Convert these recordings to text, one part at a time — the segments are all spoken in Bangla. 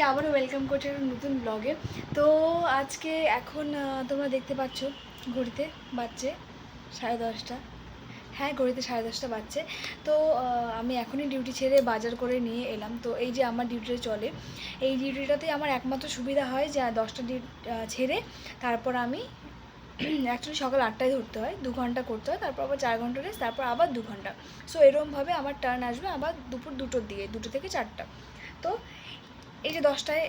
আজকে আবারও ওয়েলকাম করছি একটা নতুন ব্লগে তো আজকে এখন তোমরা দেখতে পাচ্ছ ঘড়িতে বাজছে সাড়ে দশটা। হ্যাঁ ঘড়িতে সাড়ে দশটা বাজছে। তো আমি এখনই ডিউটি ছেড়ে বাজার করে নিয়ে এলাম। তো এই যে আমার ডিউটিটা চলে, এই ডিউটিটাতে আমার একমাত্র সুবিধা হয় যে দশটা ডিউটি ছেড়ে তারপর আমি অ্যাকচুয়ালি সকাল আটটায় ধরতে হয়, দু ঘণ্টা করতে হয়, তারপর আবার চার ঘণ্টা রেস্ট তারপর আবার দু ঘণ্টা। সো এরকমভাবে আমার টার্ন আসবে আবার দুপুর দুটোর দিকে, দুটো থেকে চারটা। তো এই যে দশটায়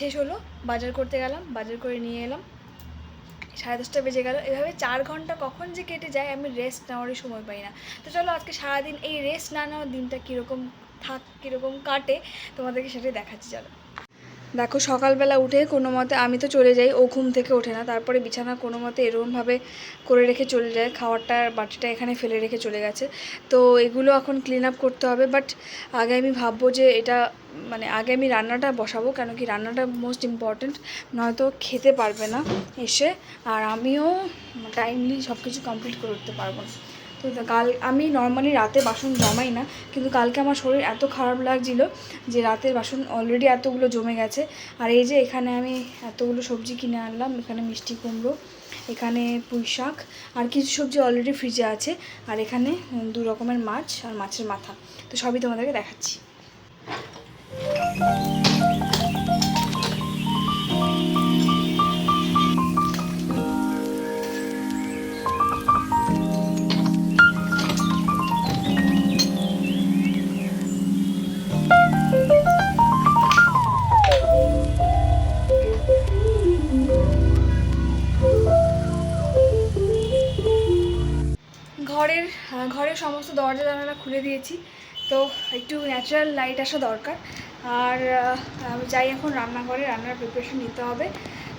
শেষ হলো, বাজার করতে গেলাম, বাজার করে নিয়ে এলাম। সাড়ে দশটা বেজে গেল। এভাবে চার ঘণ্টা কখন যে কেটে যায়, আমি রেস্ট নেওয়ারই সময় পাই না। তো চলো, আজকে সারাদিন এই রেস্ট না নেওয়ার দিনটা কীরকম থাক, কীরকম কাটে, তোমাদেরকে সেটাই দেখাচ্ছি, চলো। দেখো, সকালবেলা উঠে কোনো মতে আমি তো চলে যাই, ও ঘুম থেকে ওঠে না। তারপরে বিছানা কোনো মতে এরকমভাবে করে রেখে চলে যায়, খাবারটা বাটিটা এখানে ফেলে রেখে চলে গেছে। তো এগুলো এখন ক্লিন আপ করতে হবে বাট আগে আমি ভাববো যে এটা মানে আগে আমি রান্নাটা বসাবো, কেন কি রান্নাটা মোস্ট ইম্পর্ট্যান্ট নয়তো খেতে পারবে না এসে। আর আমিও টাইমলি সব কিছু কমপ্লিট করে উঠতে পারব না। তো কাল আমি নর্মালি রাতে বাসন জমাই না, কিন্তু কালকে আমার শরীর এত খারাপ লাগছিল যে রাতের বাসন অলরেডি এতগুলো জমে গেছে। আর এই যে এখানে আমি এতগুলো সবজি কিনে আনলাম, এখানে মিষ্টি কুমড়ো, এখানে পুঁই শাক, আর কিছু সবজি অলরেডি ফ্রিজে আছে। আর এখানে দু রকমের মাছ আর মাছের মাথা। তো সবই তোমাদেরকে দেখাচ্ছি। ঘরের সমস্ত দরজা জানালা খুলে দিয়েছি। তো একটু ন্যাচারাল লাইট আসা দরকার। আর আমি যাই এখন রান্নাঘরে, রান্নার প্রিপারেশন নিতে হবে।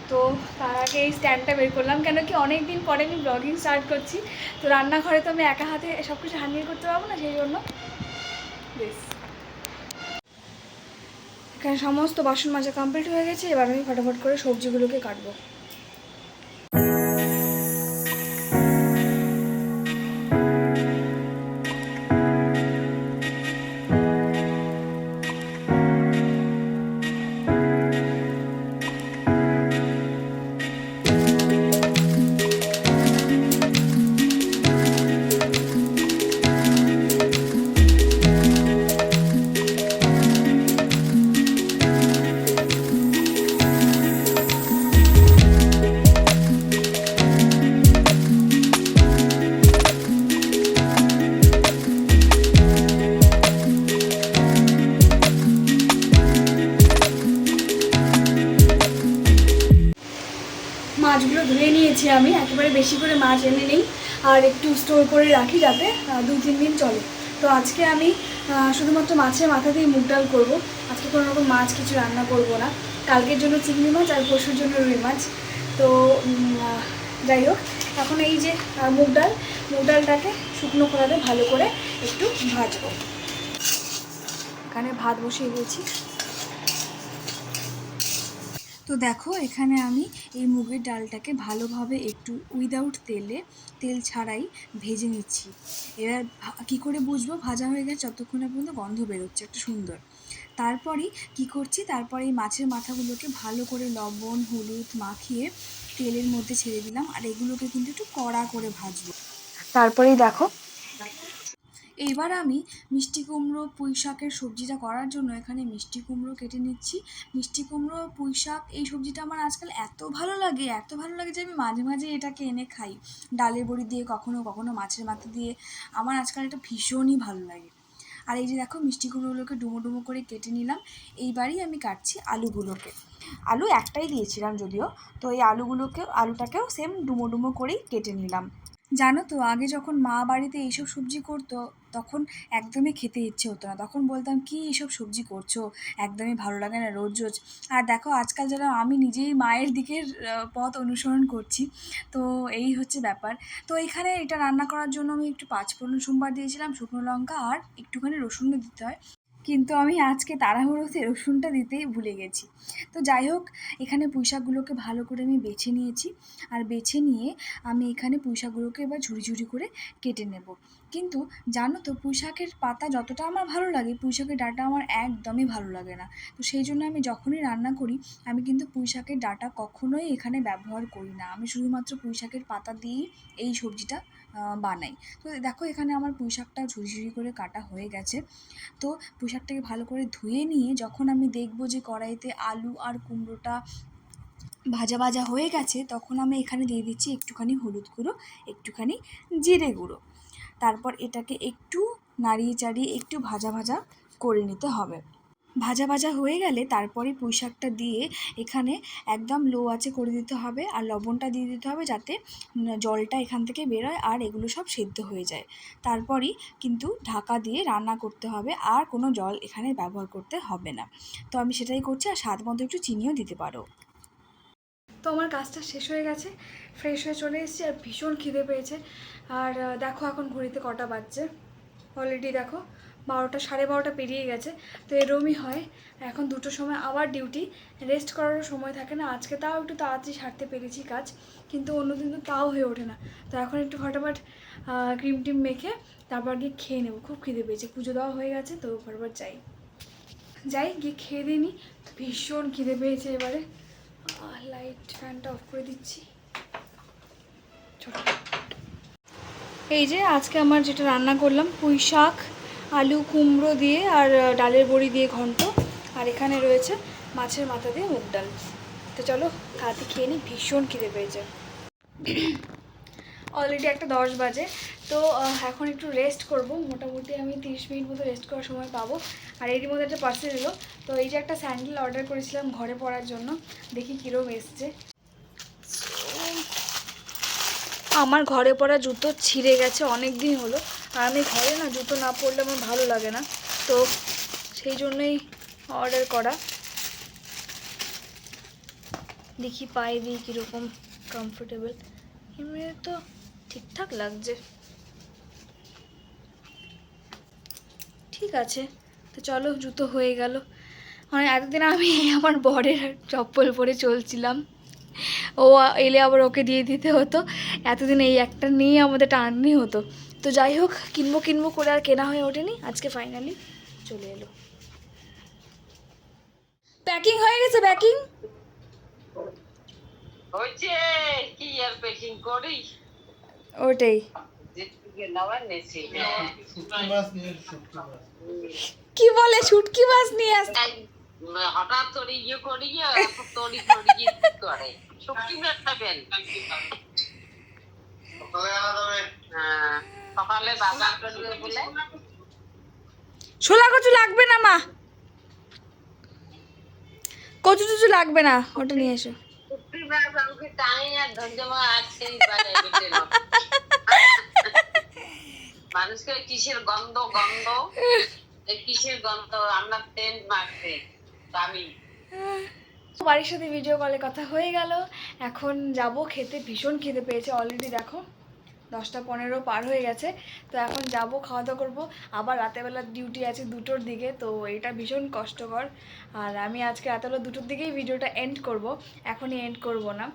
তো তার আগে এই স্ট্যান্ডটা বের করলাম কেন কি অনেক দিন পরে আমি ব্লগিং স্টার্ট করছি। তো রান্নাঘরে তো আমি একা হাতে সব কিছু হ্যান্ডেল করতে পারব না, সেই জন্য। বেশ। এখানে সমস্ত বাসন মাজা কমপ্লিট হয়ে গেছে, এবার আমি ফটাফট করে সবজিগুলোকে কাটবো। নিয়েছি আমি, একেবারে বেশি করে মাছ এনে নিই, আর একটু স্টোর করে রাখি যাতে দু তিন দিন চলে। তো আজকে আমি শুধুমাত্র মাছের মাথা দিয়ে মুগ ডাল করব। আজকে কোনো রকম মাছ কিছু রান্না করব না। কালকের জন্য চিংড়ি মাছ আর পরশুর জন্য রুই মাছ। তো যাই হোক, এখন এই যে মুগ ডাল, মুগ ডালটাকে শুকনো করাতে ভালো করে একটু ভাজবো। এখানে ভাত বসিয়ে দিয়েছি। তো দেখো, এখানে আমি এই মুগের ডালটাকে ভালোভাবে একটু উইদাউট তেলে, তেল ছাড়াই ভেজে নিচ্ছি। এবার কী করে বুঝব? ভাজা হয়ে গেছে, যতক্ষণে পর্যন্ত গন্ধ বেরোচ্ছে, একটা সুন্দর। তারপরেই কি করছি? তারপরে এই মাছের মাথাগুলোকে ভালো করে লবণ, হলুদ মাখিয়ে তেলের মধ্যে ছেড়ে দিলাম, আর এগুলোকে কিন্তু একটু কড়া করে ভাজবো। তারপরেই দেখো এইবার আমি মিষ্টি কুমড়ো পুঁই শাকের সবজিটা করার জন্য এখানে মিষ্টি কুমড়ো কেটে নিচ্ছি। মিষ্টি কুমড়ো, পুঁই শাক এই সবজিটা আমার আজকাল এত ভালো লাগে, এত ভালো লাগে যে আমি মাঝে মাঝে এটাকে এনে খাই। ডালের বড়ি দিয়ে, কখনো কখনো মাছের মাথা দিয়ে। আমার আজকাল এটা ভীষণই ভালো লাগে। আর এই যে দেখো, মিষ্টি কুমড়োগুলোকে ডুমো ডুমো করে কেটে নিলাম। এইবারই আমি কাটছি আলুগুলোকে। আলু একটাই দিয়েছিলাম যদিও, তো এই আলুগুলোকে, আলুটাকেও সেম ডুমো ডুমো করেই কেটে নিলাম। জানো তো, আগে যখন মা বাড়িতে এইসব সবজি করতো, তখন একদমই খেতে ইচ্ছে হতো না। তখন বলতাম, কি এইসব সবজি করছ? একদমই ভালো লাগে না রোজ রোজ। আর দেখো, আজকাল যেন আমি নিজেই মায়ের দিকের পথ অনুসরণ করছি। তো এই হচ্ছে ব্যাপার। তো এখানে এটা রান্না করার জন্য আমি একটু পাঁচ পাঁচফোড়ন সোমবার দিয়েছিলাম, শুকনো লঙ্কা আর একটুখানি রসুনও দিতে হয়। কিন্তু আমি আজকে তাড়াহুড়োতে রসুনটা দিতেই ভুলে গেছি। তো যাই হোক, এখানে পুঁইশাকগুলোকে ভালো করে আমি বেছে নিয়েছি। আর বেছে নিয়ে আমি এখানে পুঁইশাকগুলোকে এবার ঝুড়ি ঝুড়ি করে কেটে নেব। কিন্তু জানো তো, পুঁইশাকের পাতা যতটা আমার ভালো লাগে, পুঁইশাকের ডাঁটা আমার একদমই ভালো লাগে না। তো সেই জন্য আমি যখনই রান্না করি, আমি কিন্তু পুঁইশাকের ডাটা কখনোই এখানে ব্যবহার করি না। আমি শুধুমাত্র পুঁইশাকের পাতা দিয়েই এই সবজিটা বানাই। তো দেখো এখানে আমার পুঁইশাকটা ঝুড়ি ঝুড়ি করে কাটা হয়ে গেছে। তো পুঁইশাকটাকে ভালো করে ধুয়ে নিয়ে যখন আমি দেখব যে কড়াইতে আলু আর কুমড়োটা ভাজা ভাজা হয়ে গেছে, তখন আমি এখানে দিয়ে দিচ্ছি একটুখানি হলুদ গুঁড়ো, একটুখানি জিরে গুঁড়ো। তারপর এটাকে একটু নাড়িয়ে চাড়িয়ে একটু ভাজা ভাজা করে নিতে হবে। ভাজা ভাজা হয়ে গেলে তারপরে পুঁই শাকটা দিয়ে এখানে একদম লো আঁচে করে দিতে হবে আর লবণটা দিয়ে দিতে হবে যাতে জলটা এখান থেকে বেরোয় আর এগুলো সব সেদ্ধ হয়ে যায়। তারপরই কিন্তু ঢাকা দিয়ে রান্না করতে হবে আর কোনো জল এখানে ব্যবহার করতে হবে না। তো আমি সেটাই করছি আর স্বাদ মতো একটু চিনিও দিতে পারো। তো আমার কাজটা শেষ হয়ে গেছে ফ্রেশ হয়ে চলে এসেছি আর ভীষণ খিদে পেয়েছে। আর দেখো এখন ঘড়িতে কটা বাজছে। অলরেডি দেখো বারোটা, সাড়ে বারোটা পেরিয়ে গেছে। তো এরমই হয়। এখন দুটো সময় আবার ডিউটি রেস্ট করারও সময় থাকে না। আজকে তাও একটু তাড়াতাড়ি সারতে পেরেছি কাজ, কিন্তু অন্যদিন তো তাও হয়ে ওঠে না। তো এখন একটু ফটাফট ক্রিম টিম মেখে তারপর গিয়ে খেয়ে নেব। খুব খিদে পেয়েছে। পুজো দেওয়া হয়ে গেছে, তো ফটাফট যাই। যাই, গিয়ে খেয়ে দিই নিই ভীষণ খিদে পেয়েছে এবারে। লাইট ফ্যানটা অফ করে দিচ্ছি। এই যে আজকে আমার যেটা রান্না করলাম, পুঁই শাক আলু কুমড়ো দিয়ে আর ডালের বড়ি দিয়ে ঘন্ট। আর এখানে রয়েছে মাছের মাথা দিয়ে মুগ ডাল। তো চলো তাড়াতাড়ি খেয়ে নিই ভীষণ খিদে পেয়েছে। অলরেডি একটা দশ বাজে, তো এখন একটু রেস্ট করব। মোটামুটি আমি তিরিশ মিনিট মতো রেস্ট করার সময় পাবো। আর এরই মধ্যে একটা পার্সেল এলো। তো এই যে একটা স্যান্ডেল অর্ডার করেছিলাম ঘরে পরার জন্য। দেখি কীরকম এসছে। আমার ঘরে পরা জুতো ছিঁড়ে গেছে অনেক দিন হলো। আর আমি ঘরে না জুতো না পরলে আমার ভালো লাগে না। তো সেই জন্যই অর্ডার করা। দেখি পায়ে দিই কীরকম কমফোর্টেবল এমনি তো ঠিকঠাক লাগছে। ঠিক আছে, তো চলো জুতো হয়ে গেল। মানে এতদিন আমি আমার বরের চপ্পল পরে চলছিলাম। ও এলে আবার ওকে দিয়ে দিতে হতো। এতদিন এই একটা নিয়ে আমাদের টাননি হতো। তো যাই হোক কিনবো কিনবো করে আর কেনা হয়ে ওঠেনি। আজকে ফাইনালি চলে এলো। প্যাকিং হয়ে গেছে প্যাকিং হয়েছে কি আর প্যাকিং করি? ওটাই। শুটকি শুটকি কি বলে শুটকি মাছ নিয়ে আস এই, হঠাৎ করে ইয়ে করি তড়ি তড়ি করে? সবজি মাছ খাবেন হ্যাঁ, সকালে বাজার করবে বলে? ছোলা কচু লাগবে না মা। কচু টচু লাগবে না ওটা নিয়ে এসো। মানুষকে কিসের গন্ধ গন্ধ? কিসের গন্ধ? আমরা টেন্ট মারছে আমি। বাড়ির সাথে ভিডিও কলে কথা হয়ে গেল। এখন যাব খেতে ভীষণ খেতে পেয়েছে। অলরেডি দেখো দশটা পনেরো পার হয়ে গেছে। তো এখন যাব খাওয়া দাওয়া করব। আবার রাতেরবেলা ডিউটি আছে দুটোর দিকে, তো এটা ভীষণ কষ্টকর। আর আমি আজকে রাতেবেলা দুটোর দিকেই ভিডিওটা এন্ড করব। এখনই এন্ড করব না।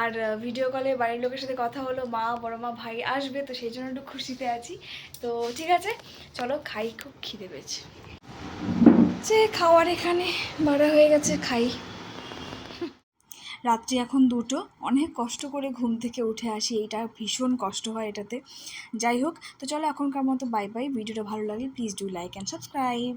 আর ভিডিও কলে বাড়ির লোকের সাথে কথা হলো, মা, বড় মা, ভাই আসবে, তো সেই জন্য একটু খুশিতে আছি। তো ঠিক আছে, চলো খাই, খুব খিদে পেয়েছে। যে খাওয়ার এখানে বাড়া হয়ে গেছে, খাই। রাত্রি এখন দুটো। অনেক কষ্ট করে ঘুম থেকে উঠে আসি। এইটা ভীষণ কষ্ট হয় এটাতে। যাই হোক, তো চলো এখনকার মতো বাই বাই ভিডিওটা ভালো লাগলে please do like and subscribe